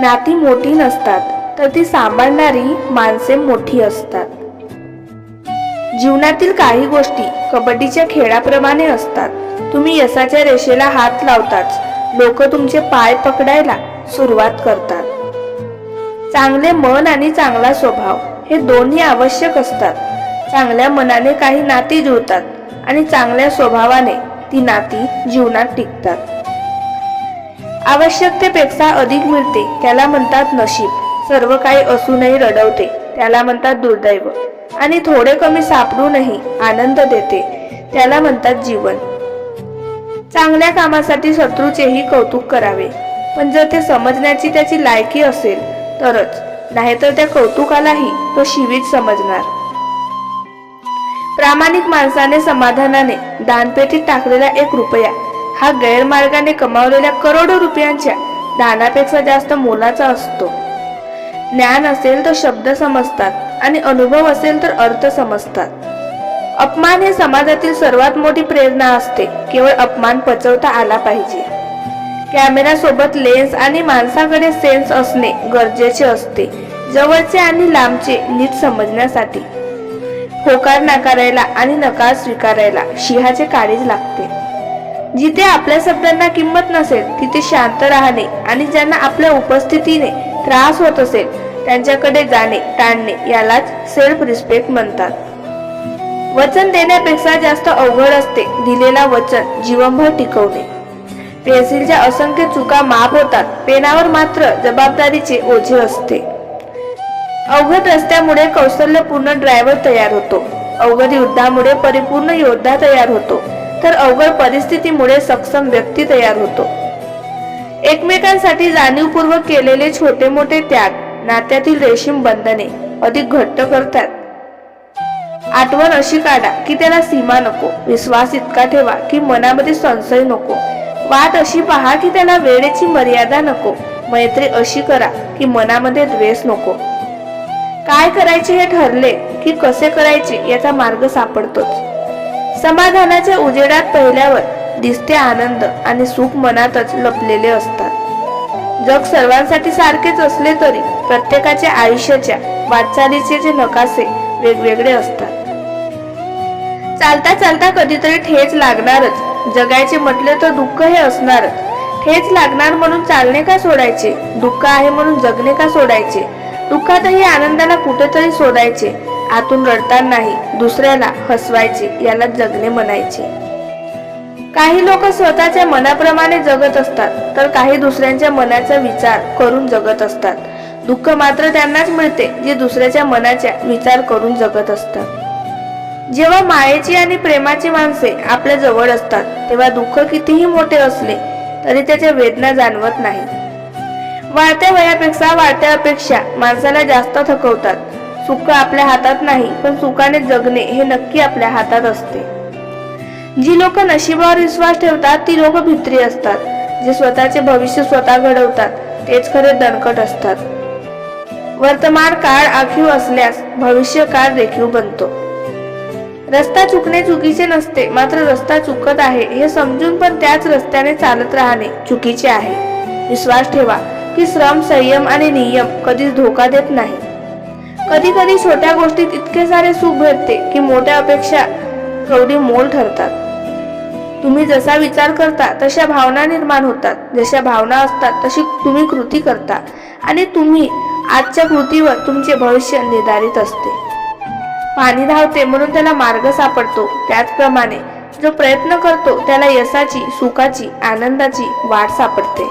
नाती मोठी नसतात तर ती सांभाळणारी माणसे मोठी असतात. जीवनातील काही गोष्टी कबड्डीच्या खेळाप्रमाणे असतात. तुम्ही यशाच्या रेषेला हात लावताच लोक तुमचे पाय पकडायला सुरुवात करतात. चांगले मन आणि चांगला स्वभाव हे दोन्ही आवश्यक असतात. चांगल्या मनाने काही नाती जुळतात आणि चांगल्या स्वभावाने ती नाती जीवनात टिकतात. आवश्यकतेपेक्षा अधिक मिळते त्याला म्हणतात नशीब. सर्व काही असूनही रडवते त्याला म्हणतात दुर्दैव. आणि थोडे कमी सापडूनही आनंद देते त्याला म्हणतात जीवन. चांगल्या कामासाठी शत्रूचेही कौतुक करावे. पण जर ते समजण्याची त्याची लायकी असेल तरच नाहीतर त्या कौतुकालाही तो शिवीच समजणार. प्रामाणिक माणसाने समाधानाने दानपेटीत टाकलेला एक रुपया हा गैरमार्गाने कमावलेल्या करोडो रुपयांच्या दानापेक्षा जास्त मोलाचा असतो. ज्ञान असेल तर शब्द समजतात आणि अनुभव असेल तर अर्थ समजतात. अपमान हे समाजातील सर्वात मोठी प्रेरणा असते. केवळ अपमान पचवता आला पाहिजे. कॅमेरा सोबत लेन्स आणि माणसाकडे सेन्स असणे गरजेचे असते. जवळचे आणि लांबचे नीट समजण्यासाठी. होकार नाकारायला आणि नकार स्वीकारायला शिहाचे काळीज लागते. जिथे आपल्या शब्दांना किंमत नसेल तिथे शांत राहणे आणि ज्यांना आपल्या उपस्थितीने त्रास होत असेल त्यांच्याकडे जाणे टाळणे यालाच सेल्फ रिस्पेक्ट म्हणतात. वचन देण्यापेक्षा जास्त अवघड असते दिलेला वचन जीवनभर टिकवणे. पेन्सिलच्या असंख्य चुका माफ होतात पेनावर मात्र जबाबदारीचे ओझे असते. अवघड रस्त्यामुळे कौशल्यपूर्ण ड्रायव्हर तयार होतो. अवघड युद्धामुळे परिपूर्ण योद्धा तयार होतो. तर अवघड परिस्थितीमुळे सक्षम व्यक्ती तयार होतो. एकमेकांसाठी जाणीवपूर्वक केलेले छोटे मोठे त्याग नात्यातील रेशीम बंधने अधिक घट्ट करतात. आठवण अशी काढा की त्याला सीमा नको विश्वास इतका ठेवा की मनामध्ये संशय नको. वाट अशी पहा की त्याला वेळेची मर्यादा नको मैत्री अशी करा की मनामध्ये द्वेष नको. काय करायचे हे ठरले की कसे करायचे याचा मार्ग सापडतोच. समाधानाच्या उजेडात पहिल्यावर दिसते आनंद आणि सुख मनातच लपलेले असतात. जग सर्वांसाठी सारखेच असले तरी प्रत्येकाच्या आयुष्याच्या वाटचालीचे जे नकाशे वेगवेगळे असतात. चालता चालता कधीतरी ठेच लागणारच. जगायचे म्हटले तर दुःख हे असणारच. ठेच लागणार म्हणून चालणे का सोडायचे? दुःख आहे म्हणून जगणे का सोडायचे? दुःखातही आनंदाला कुठेतरी सोडायचे. आतून रडतानाही दुसऱ्याला हसवायचे याला जगणे म्हणायचे. काही लोक स्वतःच्या मनाप्रमाणे जगत असतात तर काही दुसऱ्यांच्या मनाचा विचार करून जगत असतात. दुःख मात्र त्यांनाच मिळते जे दुसऱ्याच्या मनाचा विचार करून जगत असतात. जेव्हा मायेची आणि प्रेमाची माणसे आपल्या जवळ असतात तेव्हा दुःख कितीही मोठे असले तरी त्याच्या वेदना जाणवत नाही वाढत्या वयापेक्षा वाढत्या अपेक्षा माणसाला जास्त थकवतात. सुख आपल्या हातात नाही पण सुखाने जगणे हे नक्की आपल्या हातात असते. जी लोक नशिबावर विश्वास ठेवतात ती लोक भित्री असतात. जे स्वतःचे भविष्य स्वतः घडवतात तेच खरे दणकट असतात. वर्तमान काळ आखीव असल्यास भविष्य काळ रेखीव बनतो. रस्ता चुकणे चुकीचे नसते मात्र रस्ता चुकत आहे हे समजून पण त्याच रस्त्याने चालत राहणे चुकीचे आहे. विश्वास ठेवा की श्रम संयम आणि नियम कधीच धोका देत नाही. कधी कधी छोट्या गोष्टीत इतके सारे सुख भेटते की मोठ्या अपेक्षा कवडी मोल ठरतात. तुम्ही जसा विचार करता तशा भावना निर्माण होतात. जशा भावना असतात तशी तुम्ही कृती करता आणि तुम्ही आजच्या कृतीवर तुमचे भविष्य निर्धारित असते. पाणी धावते म्हणून त्याला मार्ग सापडतो. त्याचप्रमाणे जो प्रयत्न करतो त्याला यशाची सुखाची आनंदाची वाट सापडते.